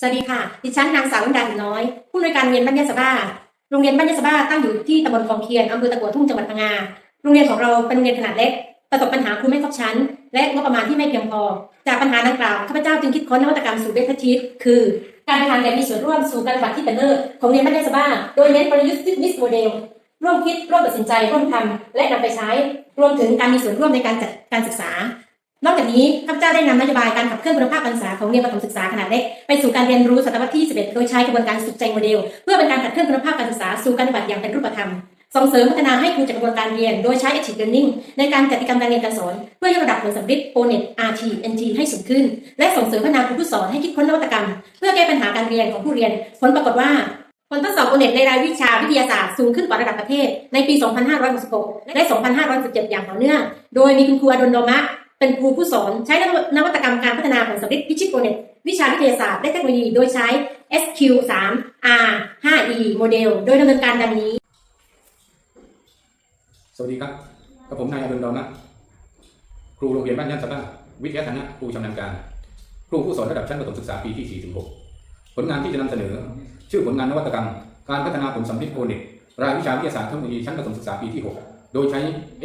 สวัสดีค่ะ ดิฉันนางสาวดาหินน้อย ผู้อำนวยการโรงเรียนบ้านยะสบ้า โรงเรียนบ้านยะสบ้าตั้งอยู่ที่ตำบลคลองเคียนอำเภอตะกัวทุ่งจังหวัดพังงา โรงเรียนของเราเป็นโรงเรียนขนาดเล็ก ประสบปัญหาครูไม่ครบชั้น และงบประมาณที่ไม่เพียงพอ จากปัญหาดังกล่าวข้าพเจ้าจึงคิดค้นนวัตกรรมสู่เบสชีตคือ การประทานแบบมีส่วนร่วมสู่การปฏิบัติที่เป็นเลิศของโรงเรียนบ้านยะสบ้า โดยเน้นประยุกต์บิสโมเดล ร่วมคิดร่วมตัดสินใจร่วมทำและนำไปใช้ รวมถึงการมีส่วนร่วมในการจัดการศึกษา นอกจากนี้ข้าพเจ้าได้นำนโยบายการขับเคลื่อนคุณภาพการศึกษาของโรงเรียนประถมศึกษาขนาดเล็กไปสู่การเรียนรู้ศตวรรษที่ 11 โดยใช้กระบวนการสุดใจโมเดล เพื่อเป็นการขับเคลื่อนคุณภาพการศึกษาสู่การปฏิบัติอย่างเป็นรูปธรรมส่งเสริมพัฒนาให้ครูจากกระบวนการเรียน โดยใช้ active learning ในการจัดกิจกรรมการเรียนการสอน เพื่อยกระดับผลสำเร็จ ONET RT NT ให้สูงขึ้น และส่งเสริมพัฒนาครูผู้สอนให้คิดค้นนวัตกรรม เพื่อแก้ปัญหาการเรียนของผู้เรียน ผลปรากฏว่าผลทดสอบ ONET ในรายวิชาวิทยาศาสตร์สูงขึ้นกว่าระดับประเทศในปี 2566 และ 2517 อย่างต่อเนื่อง โดยมีคุณครูอดลโดมะ เป็นครูผู้สอนใช้นวัตกรรมการพัฒนาผลสำเร็จพิชิตโอเน็ตวิชาวิทยาศาสตร์และเทคโนโลยี โดยใช้ SQ3 R 5E โมเดล โดยดำเนินการดังนี้ สวัสดีครับกับผมนายอดุลดอนะครูโรงเรียนบ้านย่านสะบ้าวิทยาฐานะครูชำนาญการ ครูผู้สอนระดับชั้นประถมศึกษาปีที่4ถึง6ผลงานที่จะนำเสนอ ชื่อผลงานนวัตกรรม การพัฒนาผลสำลิดโอเน็ตรายวิชาวิทยาศาสตร์เทคโนโลยีชั้นประถมศึกษาปีที่ 6 โดยใช้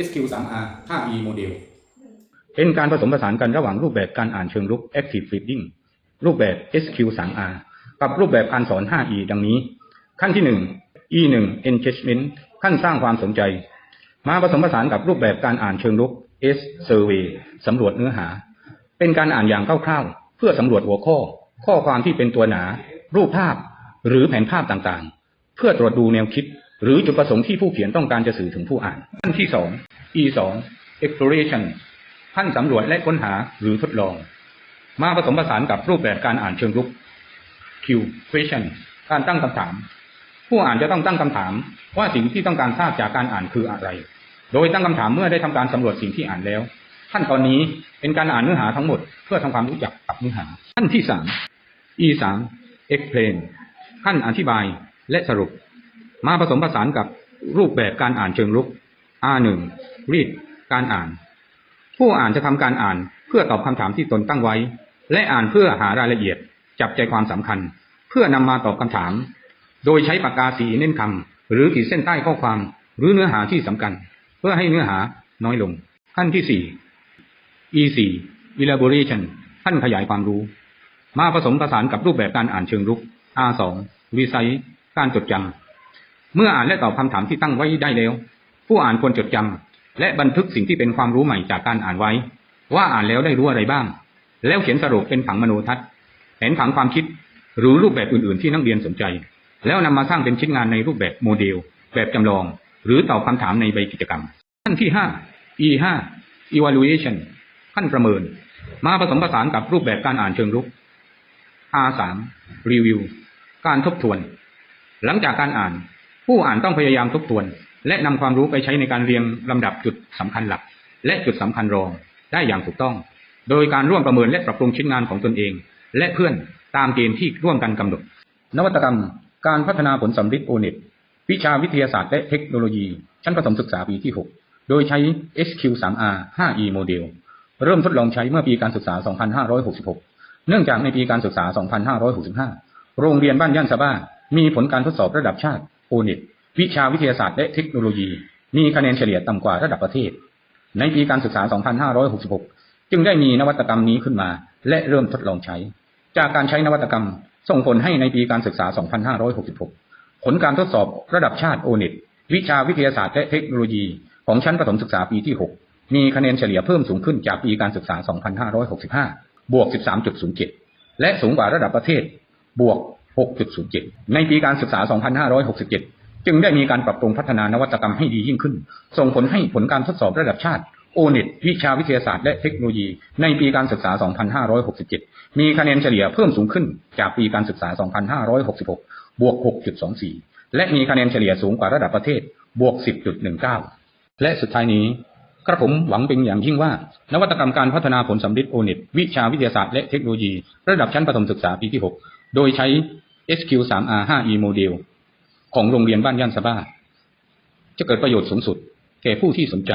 SQ3R 5E โมเดล เป็นการผสมผสานกันระหว่างรูปแบบการอ่านเชิงรุก Active Reading รูปแบบ SQ3R กับรูปแบบการสอน 5E ดังนี้ ขั้นที่ 1 E1 Engagement ขั้นสร้างความสนใจ มาผสมผสานกับรูปแบบการอ่านเชิงรุก S Survey สำรวจเนื้อหา เป็นการอ่านอย่างคร่าวๆ เพื่อสำรวจหัวข้อ ข้อความที่เป็นตัวหนา รูปภาพ หรือแผนภาพต่างๆ เพื่อตรวจดูแนวคิด หรือจุดประสงค์ที่ผู้เขียนต้องการจะสื่อถึงผู้อ่าน ขั้นที่ 2 E2 Exploration ขั้นสำรวจและค้นหาหรือทดลอง มาผสมผสานกับรูปแบบการอ่านเชิงรุก Q question การตั้งคำถาม ผู้อ่านจะต้องตั้งคำถาม ว่าสิ่งที่ต้องการทราบจากการอ่านคืออะไร โดยตั้งคำถามเมื่อได้ทำการสำรวจสิ่งที่อ่านแล้วขั้นตอนนี้เป็นการอ่านเนื้อหาทั้งหมด เพื่อทำความรู้จักกับเนื้อหาขั้นที่สาม E สาม explain ขั้นอธิบายและสรุป มาผสมผสานกับรูปแบบการอ่านเชิงรุก R หนึ่ง read การอ่าน ผู้อ่านจะทำการอ่านเพื่อตอบคำถามที่ตนตั้งไว้ และอ่านเพื่อหารายละเอียด จับใจความสำคัญ เพื่อนำมาตอบคำถาม โดยใช้ปากกาสีเน้นคำหรือขีดเส้นใต้ข้อความ หรือเนื้อหาที่สำคัญ เพื่อให้เนื้อหาน้อยลง ขั้นที่สี่ E4 elaboration ขั้นขยายความรู้ มาผสมผสานกับรูปแบบการอ่านเชิงรุก R2 recite การจดจำเมื่ออ่านและตอบคำถามที่ตั้งไว้ได้แล้ว ผู้อ่านควรจดจำ และบันทึกสิ่งที่เป็นความรู้ใหม่จากการอ่านไว้ ว่าอ่านแล้วได้รู้อะไรบ้าง แล้วเขียนสรุปเป็นผังมโนทัศน์แผนผังความคิดหรือรูปแบบอื่นๆ ที่นักเรียนสนใจ แล้วนำมาสร้างเป็นชิ้นงานในรูปแบบโมเดล แบบจำลอง หรือตอบคำถามในใบกิจกรรม ขั้นที่ 5 E5 evaluation ขั้นประเมิน มาผสมผสานกับรูปแบบการอ่านเชิงรุก R3 review การทบทวน หลังจากการอ่าน ผู้อ่านต้องพยายามทบทวน และนำความรู้ไปใช้ในการเรียงลำดับจุดสำคัญหลัก และจุดสำคัญรองได้อย่างถูกต้อง โดยการร่วมประเมินและปรับปรุงชิ้นงานของตนเอง และเพื่อนตามเกณฑ์ที่ร่วมกันกำหนด นวัตกรรม การพัฒนาผลสำลิดโอเน็ตวิชาวิทยาศาสตร์และเทคโนโลยี ชั้นประถมศึกษาปีที่ 6 โดยใช้ SQ3R 5E โมเดล เริ่มทดลองใช้เมื่อปีการศึกษา 2566 เนื่องจากในปีการศึกษา 2565 โรงเรียนบ้านย่านสะบ้ามีผลการทดสอบระดับชาติโอเน็ต วิชาวิทยาศาสตร์และเทคโนโลยี มีคะแนนเฉลี่ยต่ำกว่าระดับประเทศ ในปีการศึกษา 2566 จึงได้มีนวัตกรรมนี้ขึ้นมา และเริ่มทดลองใช้ จากการใช้นวัตกรรม ส่งผลให้ในปีการศึกษา 2566 ผลการทดสอบระดับชาติโอเน็ตวิชาวิทยาศาสตร์และเทคโนโลยีของชั้นประถมศึกษาปีที่ 6 มีคะแนนเฉลี่ยเพิ่มสูงขึ้นจากปีการศึกษา 2565 บวก 13.07 และสูงกว่าระดับประเทศ บวก 6.07 ในปีการศึกษา 2567 จึงได้มีการปรับปรุงพัฒนานวัตกรรมให้ดียิ่งขึ้น ส่งผลให้ผลการทดสอบระดับชาติโอเน็ตวิชาวิทยาศาสตร์และเทคโนโลยี ในปีการศึกษา 2567 มีคะแนนเฉลี่ยเพิ่มสูงขึ้นจากปีการศึกษา 2566 บวก 6.24 และมีคะแนนเฉลี่ยสูงกว่าระดับประเทศ บวก 10.19 และสุดท้ายนี้กระผมหวังเป็นอย่างยิ่งว่า นวัตกรรมการพัฒนาผลสำลิดโอเน็ตวิชาวิทยาศาสตร์และเทคโนโลยี ระดับชั้นประถมศึกษาปีที่ 6 โดยใช้ SQ3R 5E โมเดล ของโรงเรียนบ้านย่านสะบ้า จะเกิดประโยชน์สูงสุด แก่ผู้ที่สนใจ